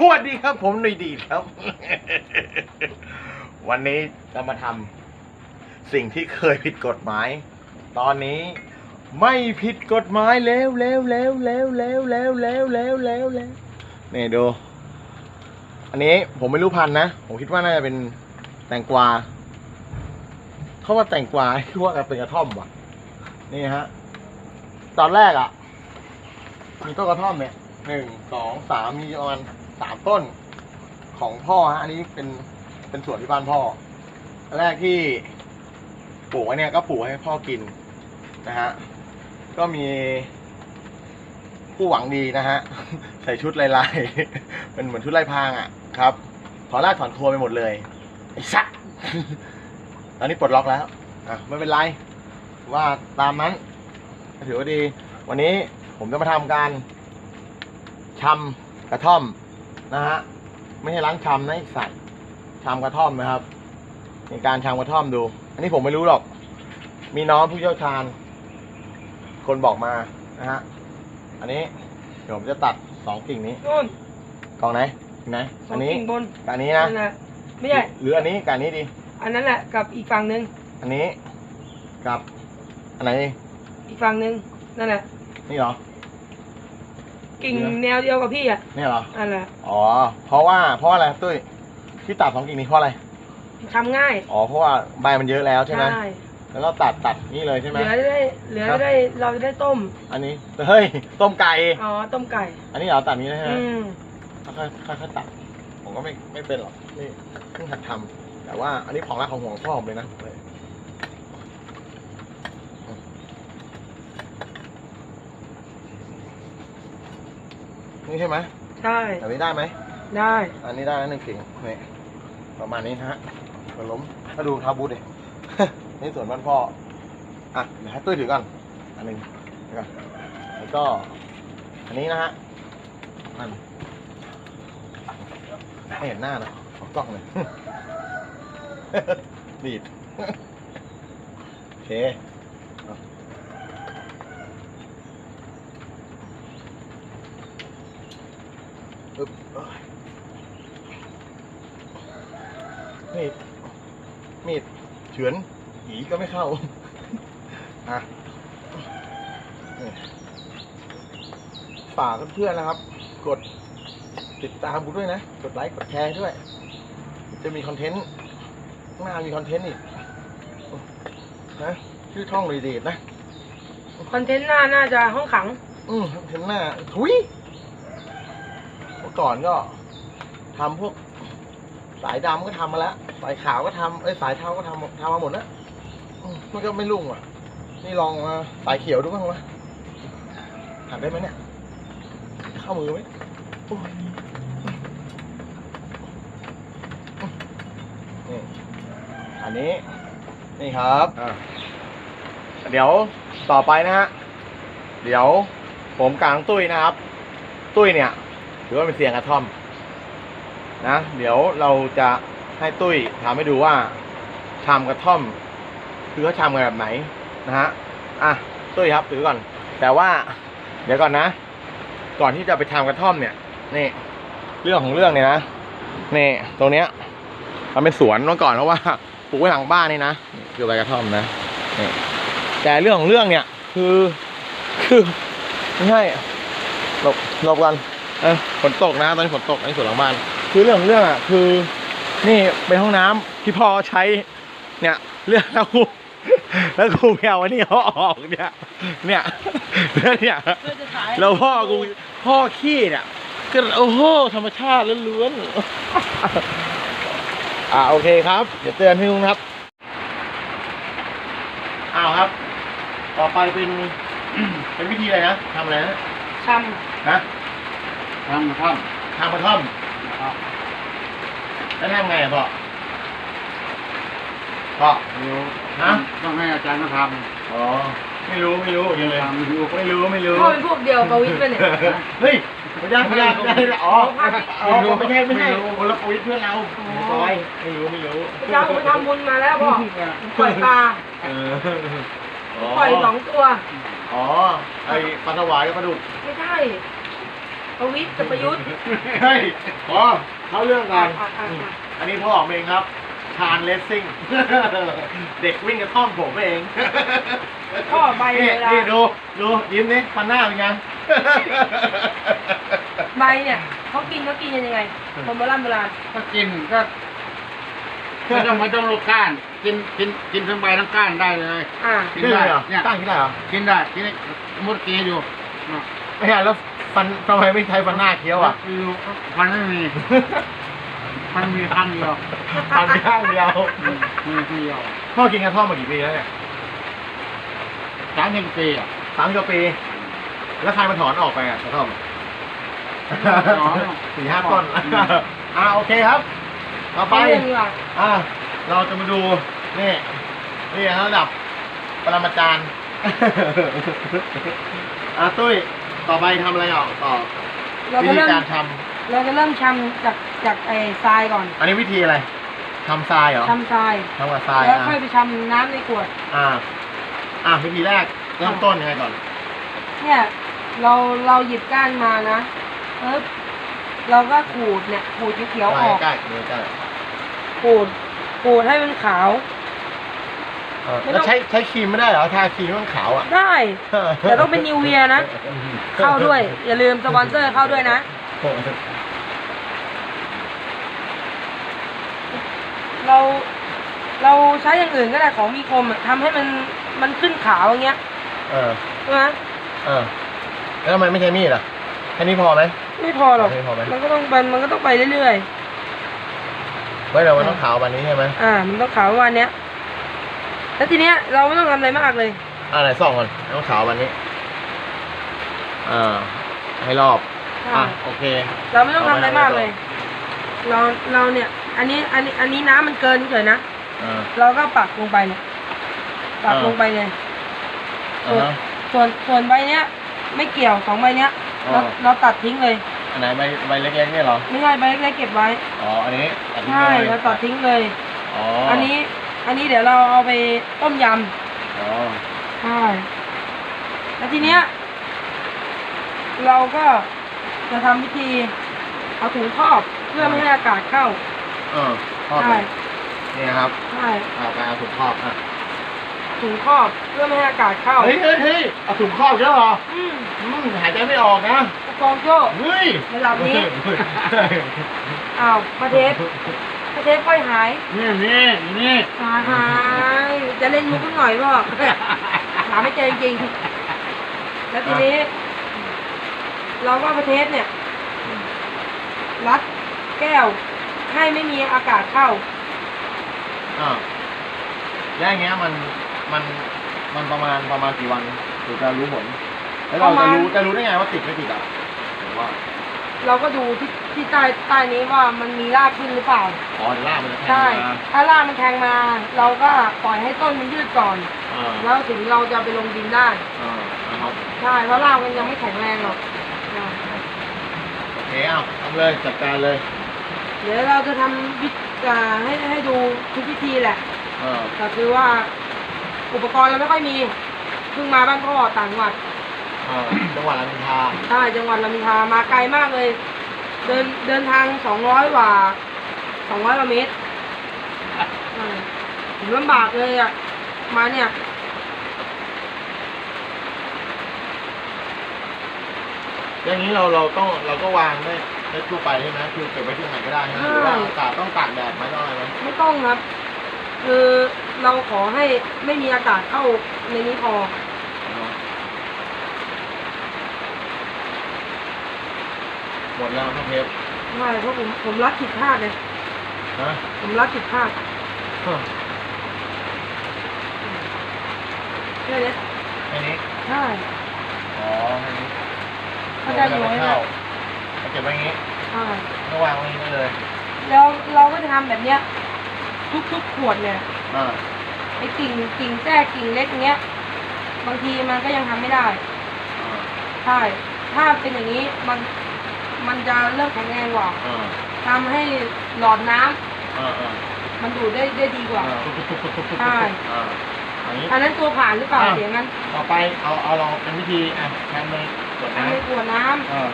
สวัสดีครับ ผมหนุ่ยดีครับ วันนี้จะมาทำสิ่งที่เคยผิดกฎหมาย ตอนนี้ไม่ผิดกฎหมายแล้วแล้วแล้วแล้วแล้วแล้วแล้วแล้วแล้วแล้วนี่ดู อันนี้ผมไม่รู้พันนะ ผมคิดว่าน่าจะเป็นแตงกวาเขาว่าแตงกวาคิดว่าเป็นกระท่อมว่ะ นี่ฮะ ตอนแรกอะ มีต้นกระท่อมเนี่ยหนึ่งสองสามมีประมาณ สามต้นของพ่อฮะอันนี้เป็นเป็นสวนที่บ้านพ่ออันแรกที่ปลูกไว้เนี่ยก็ปลูกให้พ่อกินนะฮะก็มี ผู้หวังดีนะฮะใส่ชุดลายๆเป็นเหมือนชุดลายพรางอะ ครับถอนรากถอนโคนไปหมดเลยไอ้สัสตอนนี้ปลดล็อกแล้วอะไม่เป็นไรว่าตามนั้นถือว่าดี วันนี้ผมจะมาทำการชำกระท่อม นะฮะไม่ใช่ล้างชำนะไอ้สัตว์ชำกระท่อมนะครับในการชำกระท่อมดู อันนี้ผมไม่รู้หรอก มีน้องผู้เชี่ยวชาญ คนบอกมานะฮะอันนี้เดี๋ยวผมจะตัดสองกิ่งนี้นู่นกองไหนกิ่งไหนสออังนนี้กิ่งบนกับอันนี้นะนั่นแหละไม่ใช่หรืออันนี้กับอันนี้ดี อันนั้นแหละกับอีกฝั่งหนึ่งอันนี้กับ อันไหนดีอีกฝั่งหนึ่งนั่นแหละนี่เหรอ กิ่งเดี๋ยวแนวเดียวกับพี่อะนี่เหรอนั่นแหละอ๋อ เพราะว่าเพราะอะไรตุ้ยที่ตัดสองกิ่งนี้เพราะอะไร ทำง่ายอ๋อ เพราะว่าใบมันเยอะแล้วใช่ไหมแล้วเราตัดตัดนี่เลยใช่ไหเหมลือจะได้เหลือครัจะบได้เราจะได้ต้ม อันนี้ เฮ้ย ต้มไก่ อ๋อ ต้มไก่ อันนี้เหรอตัดนี้นะฮะอืมค่อยๆค่อยๆตัด ผมก็ไม่ไม่เป็นหรอก นี่เพิ่งหัดทำแต่ว่าอันนี้ของรักของห่วงพ่อผมเลยนะเลย นี่ใช่ไหมใช่แบบนี้ได้ไหมได้ อันนี้ได้แล้วหนึ่งกิ่งนี่ประมาณนี้นะฮะมันล้มถ้าดูทาบูดดินี่ส่วนบ้านพ่ออะเดี๋ยวให้ตุ้ยถือก่อนอันหนึ่งเดี๋ยวก่อนแล้วก็อันนี้นะฮะนั่นไม่เห็นหน้านะขอกล้องเลยดีดโอเคเอาอึ๊บเอ้ย มีด มีดเฉือนหีก็ไม่เข้า อะนี่ฝากเพื่อนๆนะครับ กดติดตามกูด้วยนะ กดไลค์ กดแชร์ด้วย จะมีคอนเทนต์ข้างหน้ามีคอนเทนต์อีก นะชื่อช่องรีดีดนะ คอนเทนต์หน้าน่าจะห้องขัง อืมคอนเทนต์หน้า ทุยเมื่อก่อนก็ทำพวกสายดำก็ทำมาแล้ว สายขาวก็ทำเอ้ยสายเทาก็ทำทำมาหมดแล้วอืมมันก็ไม่รุ่งอะ นี่ลองมาสายเขียวดูบ้างวะหักได้ไหมเนี่ย เข้ามือไหมนี่อันนี้ นี่ครับเดี๋ยวต่อไปนะฮะ เดี๋ยวผมกลางตุ้ยนะครับ ตุ้ยเนี่ยถือว่าเป็นเสียงกระท่อม นะ เดี๋ยวเราจะ ให้ตุ้ยทำให้ดูว่าชามกระท่อม คือเขาชามกันแบบไหนนะฮะอะตุ้ยครับถือก่อน แต่ว่า เดี๋ยวก่อนนะ ก่อนที่จะไปทำกระท่อมเนี่ยนี่เรื่องของเรื่องเนี่ยนะนี่ตรงเนี้ยมันเป็นสวนเมื่อก่อนเพราะว่าปลูกไว้หลังบ้านนี่นะคือใบกระท่อมนะนี่แต่เรื่องของเรื่องเนี่ย คือคือไม่ใช่หลบหลบกันเออฝนตกนะตอนนี้ฝนตกอันนี้สวนหลังบ้านคือเรื่องของเรื่องอะคือ นี่เป็นห้องน้ำที่พ่อใช้ เนี่ยเรื่องแล้วกูแล้วกูแมวอันนี้เขาออกเนี่ย เนี่ยแล้วเนี่ยเพื่อจะขายแล้วพ่อกูพ่อขี้เนี่ยก็โอ้โหธรรมชาติล้วนๆอ่าโอเคครับ เดี๋ยวเตือนพี่ลุงครับอ้าวครับ ต่อไปเป็นเป็นวิธีอะไรนะทำอะไรนะชฮะทำนะครับทำกระท่อม แล้วทำไงอะพ่อพ่อเดี๋ยวฮะต้องให้อาจารย์มาทอ๋อไม่รู้ไม่รู้ยังำเลยทำดูไม่รู้ไม่รู้ำพ่อเป็นพวกเดียวกับวิทย์ไปเนี่ย เฮ้ยไม่ได้ไม่ได้ไม่ได้อ๋ออ๋อไม่ใช่ไม่ใช่คนละปุ๋ยเพื่อนเราซอยไม่รู้ไม่รู้เจ้าไปทำบุญมาแล้วพ่อปล่อยปลาเออปล่อยสองตัว อ๋อไอ้ปลาถวายกับปลาดุกไม่ใช่ประวิตรกับประยุทธ์เฮ้ยพอ เข้าเรื่องก่อนอะอะอะอันนี้พ่อออกเองครับชาญเลสซิ่ง เด็กวิ่งกระท่อมผมเองพ่อใบนี่เวลา นี่ดูดูยิ้มนี่ฟันหน้าเป็นไง ใบเนี่ยเขากินเขากินกันยังไงคนโบราณโบราณก็กินก็ไม่ต้องไม่ต้องลูกก้าน กินกินกินทั้งใบทั้งก้านได้เลยอ่ากินนี่ได้เลยเหรอเนี่ยตั้งที่ได้เหรอกินได้กินได้มดกินให้ดูเนาะไม่ใช่แล้ว ฟันทำไมไม่ใช้ฟันหน้าเคี้ยวอะดูฟันไม่มีฟันมีข้างเดียวฟันข้างเดียวอืมมีข้างเดียวพ่อกินกระท่อมมากี่ปีแล้วเนี่ยสามสิบปีอะสามสิบกว่าปี แล้วใครมาถอนออกไปอะกระท่อมถอนสี่ห้าต้นอ่าโอเคครับ ต่อไปไปเรื่องดีกว่าอ่าเราจะมาดูนี่นี่ฮะระดับปรมาจารย์อ่าตุ้ย ต่อไปทำอะไรอะต่อเราวิจะธีเริ่มการทเราจะเริ่มชำจากจากไอ้ทรายก่อนำอันนี้วิธีอะไรทำทรายเหรอชำทราย ทำกับทรายแล้วอะค่อยไปชำน้ำในขวด อ่า อ่าวิธีแรกเริ่มต้นยังไงก่อน เนี่ยเราเราหยิบก้านมานะปึ๊บเราก็ขูดเนี่ยขูดเขียวๆออกใกล้ๆดูใกล้ขูดขูดให้มันขาวๆ เออไม่ต้แล้อวง ใช้ใช้ครีมไม่ได้เหรอ ทาครีมให้มันขาวอะ ได้ แต่ต้องเป็นนิวเวียนะ เข้าด้วย อย่าลืมสปอนเซอร์เข้าด้วยนะ เรา เราใช้อย่างอื่นก็ได้ของมีคมอะทำให้มันมันขึ้นขาวอย่างเงี้ยเออใช่ไหมเออแล้วทำไมไม่ใช้มีดอะแค่นี้พอไหม ไม่พอหรอกไม่พอไหม มันก็ต้องมันมันก็ต้องไปเรื่อยเฮ้ยเดี๋ยวมันต้องขาวแบบนี้ใช่ไหม ๆ อ่า มันต้องขาวประมาณเนี้ย แล้วทีเนี้ยเราไม่ต้องทำอะไรมากเลยอ่าไหนส่องก่อนต้องขาวแบบนี้อ่าให้รอบอะโอเค เราไม่ต้องทำอะไรมากเลย เราเราเนี่ย อันนี้อันนี้อันนี้น้ำมันเกินเฉยๆนะอ่าเราก็ปักลงไปเนี่ยปักอ่าลงไปเลยอ่าฮะ ส่วนส่วนใบเนี้ย ไม่เกี่ยวสองใบเนี้ยเราอ่าเราตัดทิ้งเลย อันไหนใบใบเล็กๆเนี่ยเหรอไม่ใช่ใบเล็กๆเก็บไว้ อ๋ออันนี้ตัดทิ้งใช่เลยเราตัดทิ้งเลย อ๋ออัอันนี้ อันนี้เดี๋ยวเราเอาไปต้มยอ๋อำใช่แล้วทีเนี้ยเราก็จะทำวิธีเอาถุงครอบเพื่อไม่ให้อากาศเข้าเออครอบใช่เลยนี่นะครับใช่เอาไปเอาถุงครอบอะถุงครอบเพื่อไม่ให้อากาศเข้าเฮ้ยเฮ้ยเฮ้ยเอาถุงครอบเยอะเหรออืมอืมหายใจไม่ออกนะผู้กองโจ้ เฮ้ยระดับนี้ อ้าวมาเทปมา เทปค่อยหายนี่นี่นี่หายหายจะเล่นมุกหน่อยพ่อหาไม่เจอจริงๆแล้วทีนี้ เราก็เอามาเทปเนี่ย รัดแก้วให้ไม่มีอากาศเข้าอ่าแล้วอย่างเงี้ยมันมันมันประมาณประมาณกี่วันถึงจะรู้ผลแล้วเราประจะมาณรู้จะรู้ได้ไงว่าติดไม่ติดอะผมว่า เราก็ดูที่ที่ใต้ใต้นี้ว่ามันมีรากขึ้นหรือเปล่า อ๋อเดี๋ยวล่ากมันจะแทงใช่มาถ้ารากมันแทงมา เราก็ปล่อยให้ต้นมันยืดก่อนอ่าแล้วถึงเราจะไปลงดินได้อ่านะครับใช่เพราะรากมันยังไม่แข็งแรงหรอกอ่าโอเคเอาทำเลยจัดการเลยเดี๋ยวเราจะทำวิอ่าให้ให้ดูทุกพิธีแหละ เออแต่คือว่าอุปกรณ์เราไม่ค่อยมีเพิ่งมาบ้านพ่อต่างจังหวัด อ่าจังหวัดรามอินทราใช่จังหวัดลำพูนมาไกลมากเลย เดินเดินทางสองร้อยกว่าสองร้อยกว่าเมตรอ่าผมลำบากเลยอะ มาเนี่ยอย่างนี้เราเราต้องเราก็วางได้ได้ทั่วไปใช่ไหมคือเก็บไว้ที่ไหนก็ได้ใช่ไหมหรือว่าอากาศต้องตากแดดไหมต้องอะไรไหมไม่ต้องครับ คือเราขอให้ไม่มีอากาศเข้าในนี้พอ หมดแล้วครับเทปใช่เพราะผมผมรัดผิดพลาดเลยฮะผมรัดผิดพลาดแค่นี้แค่นี้ ใช่อ๋อแค่นี้เข้าใจอยู่ไหมเข้าเอาเก็บไว้อย่างนี้ใช่ก็วางไว้อย่างนี้ได้เลย แล้วเราก็จะทำแบบเนี้ย ทุกๆขวดเนี่ย อ่า ไอ้กิ่งกิ่งแจ้กิ่งเล็กเงี้ย บางทีมันก็ยังทำไม่ได้ อ่า ใช่ ถ้าเป็นอย่างนี้มัน มันจะเริ่มแข็งแรงกว่าอ่าทำให้หลอดน้ำอ่าอ่ามันดูดได้ได้ดีกว่าอ่าทุบๆๆๆๆใช่อ่าอันนี้ อันนั้นตัวผ่านหรือเปล่าอะเสียงนั้นต่อไปเอาเอาลองเป็นวิธีอะแทนเลยกดทำให้น้ำขวดน้ำอ่า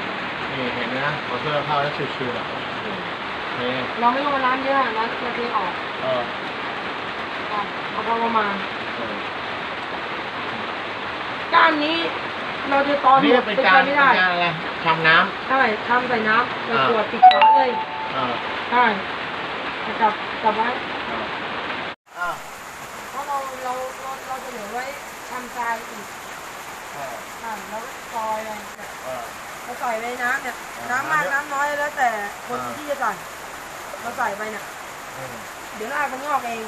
นี่เทนะขอเสื้อเข้าแล้วชิวๆอะนี่เราไม่ต้องมาน้ำเยอะน้ำเราเทออกเอออะเอาพอประมาณเออก้านนี้ เราจะตอนหนี่มดเป็นเป็นกาไปรไม่เป็นได้การอะไรทำน้ใช่ทำใส่น้ำเราอ่าตรวจปิดฝาเลยำเออใช่จับจับไว้เอออะเพราะเราเราเราเราจะเหลือไว้ทำทรายอีกเอออ่าแล้วซอยอะไรเนี่ยเออ เราใส่ในน้ำเนี่ยอ่าน้ำมากน้ำเยอะน้ำน้อยแล้วแต่คนอ่า ที่จะใส่เราใส่ไปเนี่ยเออเดี๋ยวรากมันงอกเอง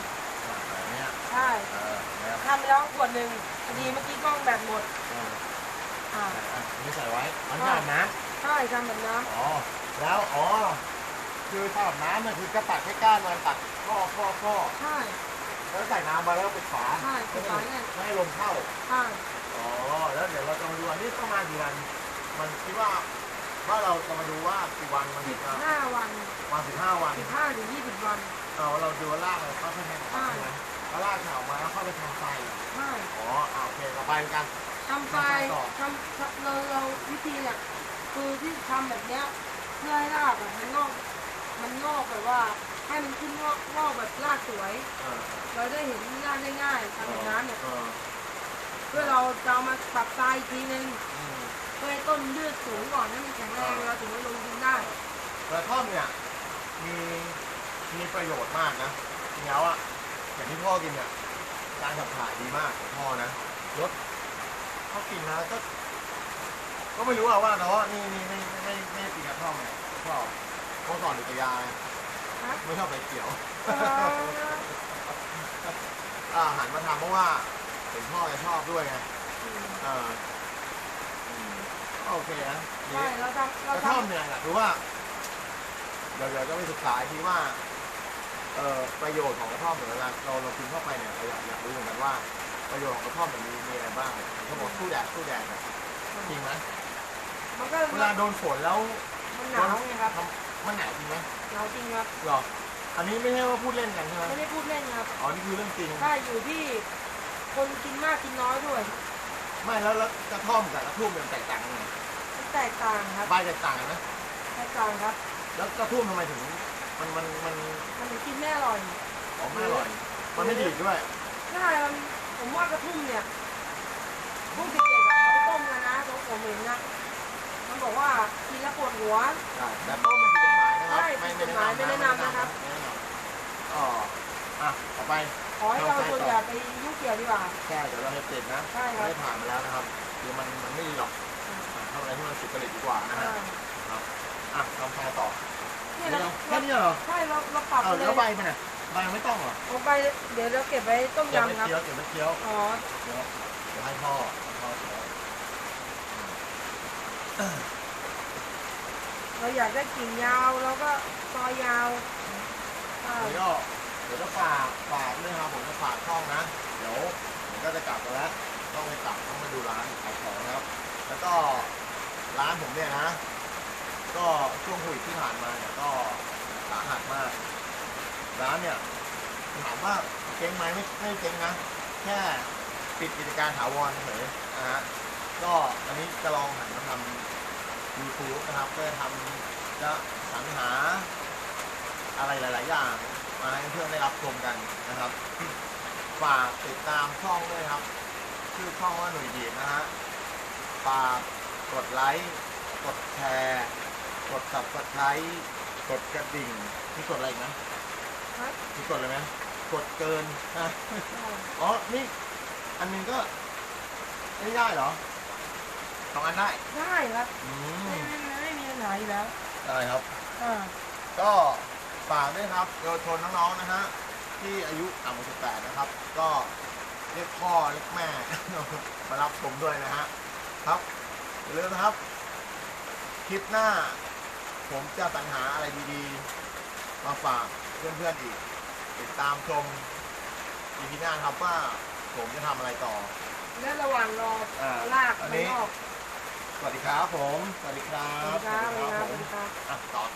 แบบเนี้ยใช่เออนะครับทำไปแล้วขวดหนึ่งพอดีเมื่อกี้กล้องแบตหมด เออ อ่าอะนี่ใส่ไว้มันทำน้ำใช่ทำแบบน้อ๋อ แล้วอ๋อ คือถ้าอาบน้ำเนี่ยคือก็ตัดแค่ก้านมันตัดข้อข้อข้อำใช่แล้วใส่น้ำมาแล้วปิดฝาใช่ปิดฝาเนี่ยไม่ให้ลมเข้า ใช่อ๋อ แล้วเดี๋ยวเราจะมาดูอันนี้ประมาณกี่วัน มันคิดว่าว่าเราจะมาดูว่ากี่วันมันสิถึบงจะห้าวันวันสิบห้าวัน สิบห้าถึงยี่สิบวันเอาเราดูว่าลากเราเข้าไปทำไฟใช่ไหมแล้วลากแถวมาแล้วเข้าไปทำไฟ ใช่ อ๋ออ่าโอเคเราไปกัน ทำไปทำทำเราเราวิธีเนี่ยคือที่ทำแบบเนี้ยเพื่อให้รากแบบมันงอกมันงอกแบบว่าให้มันขึ้นงอกงอกแบบรากสวยเออเราได้เห็นรากได้ง่ายทำแบบนั้นเนี่ยเออเพื่อเราจะเอามาปรับทรายอีกทีนึงอืมเพื่อให้ต้นยืดสูงก่อนให้มันแข็งแรงเราถึงจะลงทุนได้กระท่อมเนี่ยมีมีประโยชน์มากนะจริงแล้วอะอย่างที่พ่อกินเนี่ยการขับถ่ายดีมากของพ่อนะรถ เขากินนะก็ ก็ไม่รู้อะว่าแต่ว่านี่นี่ไม่ไม่ไม่ไม่ได้กินกระท่อมไงพ่อเมื่อก่อนอยู่กับยายฮะ ไม่ชอบไปเขียว เอ่ออ่าหันมาทำเพราะว่าเห็นพ่อแกชอบด้วยไงอืมเอออืมก็โอเคนะนี่ใช่เราทำกเราระทท่อมเนี่ยอยากรู้ว่าเดี๋ยวเดี๋ยวก็ไปศึกษาอีกทีว่าเอ่อประโยชน์ของกระท่อมเดี๋ยวเวลาเราเรากินเข้าไปเนี่ยเราอยากอยากรู้เหมือนกันว่า ประโยชน์ของกระท่อมเนี่ยมีมีอะไรบ้างเขาบอกสู้แดดสู้แดดเนี่ยจริงไหมำมันก็เวลาโดนฝนแล้วมันหนาวไงครับทำมันหนาวจริงไหมหนาวจริงครับหรอ อันนี้ไม่ใช่ว่าพูดเล่นกันใช่ไหมไม่ได้พูดเล่นครับอ๋อนี่คือเรื่องจริงใช่อยู่ที่คนกินมากกินน้อยด้วย ไม่แล้วแล้วกระท่อมกับกระทุ่มมันแตกต่างกันไงมันแตกต่างครับใบแตกต่างกันไหมแตกต่างครับ แล้วกระทุ่มทำไมถึง มันมันมันมันถึงกินไม่อร่อยหอมไม่อร่อย มันไม่ดีดด้วยใช่มัน ผมว่ากระทุ่มเนี่ยพวกเด็กๆอะเขาไปต้มกันนะผมผมเห็นนะมันบอกว่ากินแล้วปวดหัวใช่แต่ต้มมันผิดกฎหมายนะครับใช่ไม่ผิดกฎหมายไม่แนะนำนะครับ ไม่แนะนำอ๋ออะต่อไป ขอให้เราส่วนอย่าไปยุ่งเกี่ยวดีกว่าแค่เดี๋ยวเราให้ติดนะใช่ครับ ได้ผ่านมาแล้วนะครับคือมันมันไม่ดีหรอกทำอะไรที่มันสุจริตดีกว่านะฮะอ่าอะทำแพรต่อเนี่ยเดี๋เรายวแค่นี้เหรอใช่เราเราปรับเอาไปเลแล้ยวใบไปไหน ใบไม่ต้องเหรอเอาไปเดี๋ยวเราเก็บไว้ต้มเก็บไม่ยำครับ เคี้ยวเก็บไม่เคี้ยวอ๋อ เดี๋ยวเดี๋ยวให้พ่อให้พ่อเคี้ยวเราอยากได้กิ่งยาวเราก็ซอยยาวอ่าเดี๋ยวก็เดี๋ยวจะฝากฝากด้วยนะครับผมจะฝากช่องนะ เดี๋ยวผมก็จะกลับมาแล้ว ต้องไปกลับต้องมาดูร้านขายของนะครับ แล้วก็ร้านผมเนี่ยนะ ก็ช่วงโควิดที่ผ่านมาเนี่ยก็สาหัสมาก ร้านเนี่ยถามว่าเจ๊งไหมไม่ไม่เจ๊งนะ แค่ปิดกิจการถาวรเฉยนะฮะก็อันนี้จะลองหันมาทำ YouTube นะครับเพื่อทำจะสรรหาอะไรหลาย ๆ อย่างมาให้เพื่อนได้รับชมกันนะครับ ฝากติดตามช่องด้วยครับ ชื่อช่องว่าหนุ่ยดีนะฮะฝากกดไลค์กดแชร์ กด subscribe กดกระดิ่งมีกดอะไรอีกไหม ครับมีกดอะไรไหมกดเกินนะอ๋อ นี่ อันหนึงก็ไม่ได้เหรอสองอันได้ ได้ครับอืไม่มไม่ไม่ไม่มีปัญหาอยู่แล้วได้ครับ อ่าก็ฝากด้วยครับเยาวชนน้องๆนะฮะที่อายุต่ำกว่า18นะครับ ก็เรียกพ่อเรียกแม่ มารับชมด้วยนะฮะครับอย่าลืมนะครับ คลิปหน้า ผมจะสรรหาอะไรดีๆ มาฝาก เพื่อนๆอีก ติดตามชมอีพีหน้าครับว่าผมจะทำอะไรต่อ และระหว่างรออ่าลากอันมันนี้ ออกสวัสดีครับผม สวัสดีครัสวับสดีครับสวัสดีครับผมสวัสดีครับอะต่อ